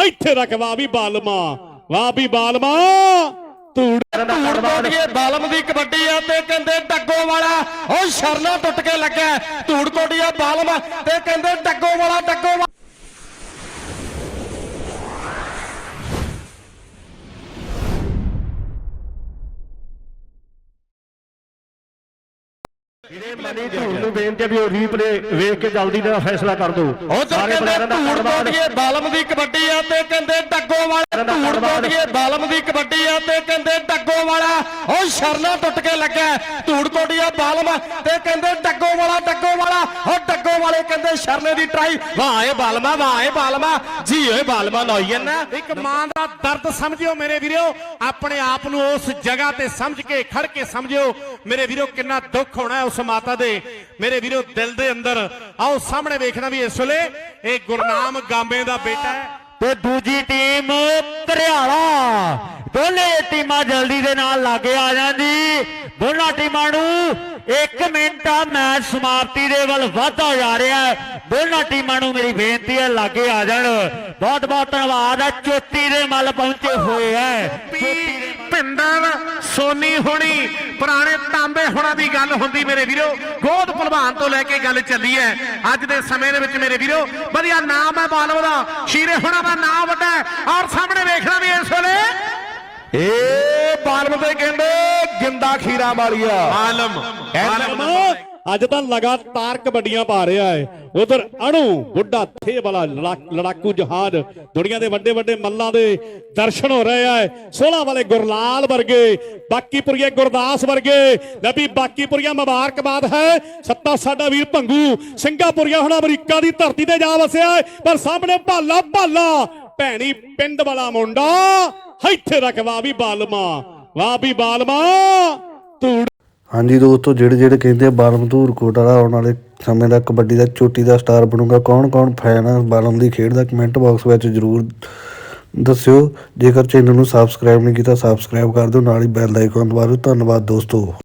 ਇੱਥੇ ਰੱਖ ਵਾਹ ਵੀ ਬਾਲਮਾ ਵਾਹ ਵੀ ਬਾਲਮਾ। ਧੂੜ ਧੂੜ ਕੋਟੀਏ ਬਾਲਮ ਦੀ ਕਬੱਡੀ ਆ ਤੇ ਕਹਿੰਦੇ ਡੱਗੋ ਵਾਲਾ ਉਹ ਸ਼ਰਨਾ ਟੁੱਟ ਕੇ ਲੱਗਾ ਧੂੜ ਕੋਟੀਆ ਬਾਲਮ ਤੇ ਕਹਿੰਦੇ ਡੱਗੋ ਵਾਲਾ ਡੱਗੋ ਵਾਲਾ ਮਨੀ ਧੂੜ ਨੂੰ ਬੇਨਤੀ ਵੀ ਉਹ ਰੀਪਲੇ ਵੇਖ ਕੇ ਜਲਦੀ ਨਾਲ ਫੈਸਲਾ ਕਰ ਦਿਓ। ਜੋ ਕਹਿੰਦੇ ਧੂੜ ਬਾਲਮ ਦੀ ਕਬੱਡੀ ਆ ਤੇ ਕਹਿੰਦੇ ਡੱਗੋ ਵਾਲਾ ਧੂੜ ਕੋਟੀਏ ਬਾਲਮ ਦੀ ਕਬੱਡੀ ਆ ਤੇ ਕਹਿੰਦੇ ਡੱਗੋ ਵਾਲਾ ਉਹ ਸ਼ਰਨਾ ਟੁੱਟ ਕੇ ਲੱਗਾ ਧੂੜ ਕੋਟੀਆ ਬਾਲਮ ਤੇ ਕਹਿੰਦੇ ਡੱਗੋ ਵਾਲਾ ਡੱਗੋ ਵਾਲਾ। ਉਹ ਡੱਗੋ ਵਾਲੇ ਕਹਿੰਦੇ ਸ਼ਰਨੇ ਦੀ ਟਰਾਈ। ਵਾਹ ਏ ਬਾਲਮਾ ਵਾਹ ਏ ਬਾਲਮਾ ਜੀ ਓਏ ਬਾਲਮਾ ਲੋਈ ਨਾ ਇੱਕ ਮਾਂ ਦਾ ਦਰਦ ਸਮਝਿਓ ਮੇਰੇ ਵੀਰੋ। ਆਪਣੇ ਆਪ ਨੂੰ ਉਸ ਜਗ੍ਹਾ ਤੇ ਸਮਝ ਕੇ ਖੜ ਕੇ ਸਮਝਿਓ। ਮੇਰੇ ਵੀਰੋ ਕਿੰਨਾ ਦੁੱਖ ਹੋਣਾ ਉਸ ਮਾਤਾ ਦੇ। ਮੇਰੇ ਵੀਰੋ ਦਿਲ ਦੇ ਅੰਦਰ। ਆਓ ਸਾਹਮਣੇ ਵੇਖਣਾ ਵੀ ਇਸ ਵੇਲੇ ਇਹ ਗੁਰਨਾਮ ਗਾਂਬੇ ਦਾ ਬੇਟਾ ਹੈ। ਤੇ ਦੂਜੀ ਟੀਮ ਘਰਿਆਲਾ ਦੋਨੇ ਟੀਮਾਂ ਜਲਦੀ ਦੇ ਨਾਲ ਲਾਗੇ ਆ ਜਾਂਦੀ। ਦੋਨਾਂ ਟੀਮਾਂ ਨੂੰ 1 ਮਿੰਟ ਆ ਮੈਚ ਸਮਾਪਤੀ ਦੇ ਵੱਲ ਵਧਦਾ ਜਾ ਰਿਹਾ ਹੈ। ਦੋਨਾਂ ਟੀਮਾਂ ਨੂੰ ਮੇਰੀ ਬੇਨਤੀ ਹੈ ਲਾਗੇ ਆ ਜਾਣ। ਬਹੁਤ ਬਹੁਤ ਧੰਨਵਾਦ ਹੈ। ਚੋਟੀ ਦੇ ਮੱਲ ਪਹੁੰਚੇ ਹੋਏ ਹੈ। ਭਿੰਦਰ ਸੋਨੀ ਹੋਣੀ, ਪੁਰਾਣੇ ਤਾਂਬੇ ਹੋਣਾ ਦੀ ਗੱਲ ਹੁੰਦੀ ਮੇਰੇ ਵੀਰੋ। ਗੋਦ ਭਲਵਾਨ ਤੋਂ ਲੈ ਕੇ ਗੱਲ ਚੱਲੀ ਹੈ। ਅੱਜ ਦੇ ਸਮੇਂ ਦੇ ਵਿੱਚ ਮੇਰੇ ਵੀਰੋ, ਵਧੀਆ ਨਾਮ ਹੈ ਬਾਲਵ ਦਾ। ਸ਼ੀਰੇ ਹੋਣਾ ਦਾ ਨਾਮ ਵੱਡਾ ਔਰ ਸਾਹਮਣੇ ਵੇਖਣਾ ਵੀ ਇਸ ਵੇਲੇ ਏ ਬਾਲਮ ਤੇ ਕਹਿੰਦੇ ਗਿੰਦਾ ਖੀਰਾ ਵਾਲੀਆ। ਆਲਮ ਬਾਲਮ। ਅੱਜ ਤਾਂ ਲਗਾਤਾਰ ਕਬੱਡੀਆਂ ਪਾ ਰਿਹਾ ਹੈ। ਉਧਰ ਅਣੂ ਬੁੱਢਾ ਥੇ ਵਾਲਾ ਲੜਾ- ਲੜਾਕੂ ਜਹਾਜ਼ ਦੁਨੀਆ ਦੇ ਵੱਡੇ ਵੱਡੇ ਮੱਲਾਂ ਦੇ ਦਰਸ਼ਨ ਹੋ ਰਹੇ ਆ 16 ਵਾਲੇ ਗੁਰਲਾਲ ਵਰਗੇ ਬਾਕੀਪੁਰੀਏ ਗੁਰਦਾਸ ਵਰਗੇ ਨਬੀ ਬਾਕੀਪੁਰੀਆ ਮੁਬਾਰਕਬਾਦ ਹੈ। ਸੱਤਾ ਸਾਡਾ ਵੀਰ ਭੰਗੂ ਸਿੰਗਾਪੁਰੀਆ ਹੁਣ ਅਮਰੀਕਾ ਦੀ ਧਰਤੀ ਤੇ ਜਾ ਵਸਿਆ ਹੈ। ਪਰ ਸਾਹਮਣੇ ਭਾਲਾ ਭਾਲਾ ਭੈਣੀ ਪਿੰਡ ਵਾਲਾ ਮੁੰਡਾ, ਇੱਥੇ ਰੱਖ ਵੀ ਬਾਲਮਾ। ਵਾਹ ਵੀ ਬਾਲਮਾ। ਧੂੜ ਹਾਂਜੀ ਦੋਸਤੋ, ਜਿਹੜੇ ਜਿਹੜੇ ਕਹਿੰਦੇ ਆ ਬਾਲਮ ਧੂਰਕੋਟ ਵਾਲਾ, ਆਉਣ ਵਾਲੇ ਸਮੇਂ ਦਾ ਕਬੱਡੀ ਦਾ ਚੋਟੀ ਦਾ ਸਟਾਰ ਬਣੂਗਾ, ਕੌਣ ਕੌਣ ਫੈਨ ਆ? ਬਾਲਮ ਦੀ ਖੇਡ ਦਾ ਕਮੈਂਟ ਬਾਕਸ ਵਿੱਚ ਜਰੂਰ ਦੱਸਿਓ। ਜੇਕਰ ਚੈਨਲ ਨੂੰ ਸਬਸਕ੍ਰਾਈਬ ਨਹੀਂ ਕੀਤਾ ਸਬਸਕ੍ਰਾਈਬ ਕਰ ਦਿਓ, ਨਾਲ ਹੀ ਬੈਲ ਆਈਕਨ ਦਬਾ ਦਿਓ। ਧੰਨਵਾਦ ਦੋਸਤੋ।